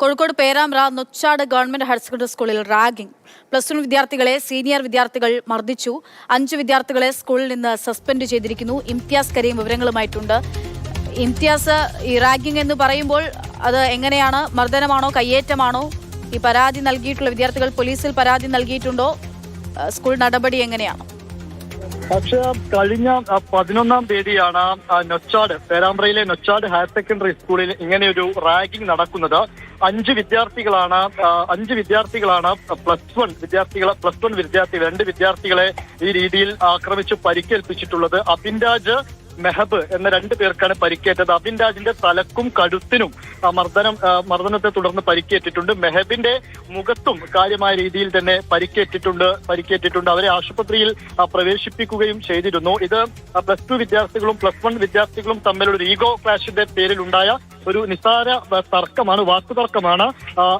Kozhikode Perambra Nochad government higher secondary സ്കൂളിൽ ragging. Plus one വിദ്യാർത്ഥികളെ senior വിദ്യാർത്ഥികൾ മർദ്ദിച്ചു. അഞ്ച് വിദ്യാർത്ഥികളെ സ്കൂളിൽ നിന്ന് സസ്പെൻഡ് ചെയ്തിരിക്കുന്നു. ഇംതിയാസ് കരീം വിവരങ്ങളുമായിട്ടുണ്ട്. ഇംതിയാസ് ഈ റാഗിംഗ് എന്ന് പറയുമ്പോൾ അത് എങ്ങനെയാണ്? മർദ്ദനമാണോ? കയ്യേറ്റമാണോ? ഈ പരാതി നൽകിയിട്ടുള്ള വിദ്യാർത്ഥികൾ പോലീസിൽ പരാതി നൽകിയിട്ടുണ്ടോ? സ്കൂൾ നടപടി എങ്ങനെയാണ്? പക്ഷേ കഴിഞ്ഞ പതിനൊന്നാം തീയതിയാണ് നൊച്ചാട് പേരാമ്പ്രയിലെ നൊച്ചാട് ഹയർ സെക്കൻഡറി സ്കൂളിൽ ഇങ്ങനെയൊരു റാഗിംഗ് നടക്കുന്നത്. അഞ്ച് വിദ്യാർത്ഥികളാണ് അഞ്ച് വിദ്യാർത്ഥികളാണ് പ്ലസ് വൺ വിദ്യാർത്ഥികളെ പ്ലസ് വൺ വിദ്യാർത്ഥികൾ രണ്ട് വിദ്യാർത്ഥികളെ ഈ രീതിയിൽ ആക്രമിച്ച് പരിക്കേൽപ്പിച്ചിട്ടുള്ളത്. അബിൻരാജ് മെഹബ് എന്ന രണ്ട് പേർക്കാണ് പരിക്കേറ്റത്. അബിൻരാജിന്റെ തലക്കും കഴുത്തിനും മർദ്ദനം മർദ്ദനത്തെ തുടർന്ന് പരിക്കേറ്റിട്ടുണ്ട്. മെഹബിന്റെ മുഖത്തും കാര്യമായ രീതിയിൽ തന്നെ പരിക്കേറ്റിട്ടുണ്ട് പരിക്കേറ്റിട്ടുണ്ട്. അവരെ ആശുപത്രിയിൽ പ്രവേശിപ്പിക്കുകയും ചെയ്തിരുന്നു. ഇത് പ്ലസ് ടു വിദ്യാർത്ഥികളും പ്ലസ് വൺ വിദ്യാർത്ഥികളും തമ്മിലുള്ള ഈഗോ ക്ലാഷിന്റെ പേരിൽ ഉണ്ടായ ഒരു നിസ്സാര തർക്കമാണ് വാക്കുതർക്കമാണ് തർക്കമാണ്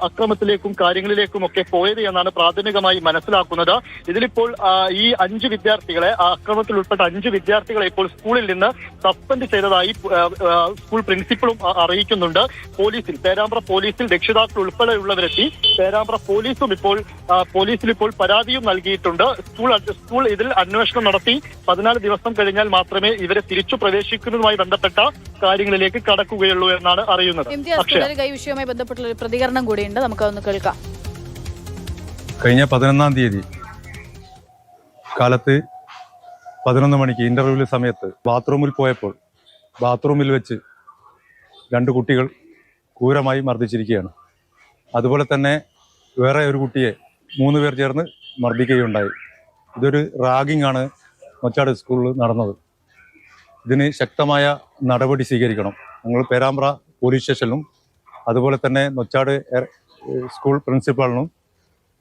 അക്രമത്തിലേക്കും കാര്യങ്ങളിലേക്കും ഒക്കെ പോയത് എന്നാണ് പ്രാഥമികമായി മനസ്സിലാക്കുന്നത്. ഇതിലിപ്പോൾ ഈ അഞ്ച് വിദ്യാർത്ഥികളെ അക്രമത്തിൽ ഉൾപ്പെട്ട അഞ്ച് വിദ്യാർത്ഥികളെ ഇപ്പോൾ സ്കൂളിൽ നിന്ന് സസ്പെൻഡ് ചെയ്തതായി സ്കൂൾ പ്രിൻസിപ്പളും അറിയിക്കുന്നുണ്ട്. പോലീസിൽ പേരാമ്പ്ര പോലീസിൽ രക്ഷിതാക്കൾ ഉൾപ്പെടെയുള്ളവരെത്തി പേരാമ്പ്ര പോലീസും ഇപ്പോൾ പോലീസിൽ ഇപ്പോൾ പരാതിയും നൽകിയിട്ടുണ്ട്. സ്കൂൾ സ്കൂൾ ഇതിൽ അന്വേഷണം നടത്തി. പതിനാല് ദിവസം കഴിഞ്ഞാൽ മാത്രമേ ഇവരെ തിരിച്ചു പ്രവേശിക്കുന്നതുമായി ബന്ധപ്പെട്ട കാര്യങ്ങളിലേക്ക് കടക്കുകയുള്ളൂ എന്നാണ് അറിയുന്നത്. വിഷയവുമായി ബന്ധപ്പെട്ടുള്ള ഒരു പ്രതികരണം കൂടിയുണ്ട്. നമുക്ക് ഒന്ന് കേൾക്കാം. കഴിഞ്ഞ പതിനൊന്നാം തീയതി കാലത്ത് പതിനൊന്ന് മണിക്ക് ഇന്റർവ്യൂവിൽ സമയത്ത് ബാത്റൂമിൽ പോയപ്പോൾ ബാത്റൂമിൽ വെച്ച് രണ്ട് കുട്ടികൾ ക്രൂരമായി മർദ്ദിച്ചിരിക്കുകയാണ്. അതുപോലെ തന്നെ വേറെ ഒരു കുട്ടിയെ മൂന്ന് പേർ ചേർന്ന് മർദ്ദിക്കുകയുണ്ടായി. ഇതൊരു റാഗിംഗ് ആണ് മൊച്ചാട് സ്കൂളിൽ നടന്നത്. ഇതിന് ശക്തമായ നടപടി സ്വീകരിക്കണം. ഞങ്ങൾ പേരാമ്പ്ര പോലീസ് സ്റ്റേഷനിലും അതുപോലെ തന്നെ നൊച്ചാട് സ്കൂൾ പ്രിൻസിപ്പാളിനും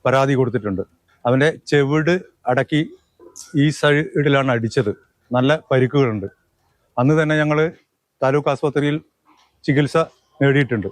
പരാതി കൊടുത്തിട്ടുണ്ട്. അവന്റെ ചെവിട് അടക്കി ഈ സൈഡിലാണ് അടിച്ചത്. നല്ല പരിക്കുകളുണ്ട്. അന്ന് തന്നെ ഞങ്ങൾ താലൂക്ക് ആസ്പത്രിയിൽ ചികിത്സ നേടിയിട്ടുണ്ട്.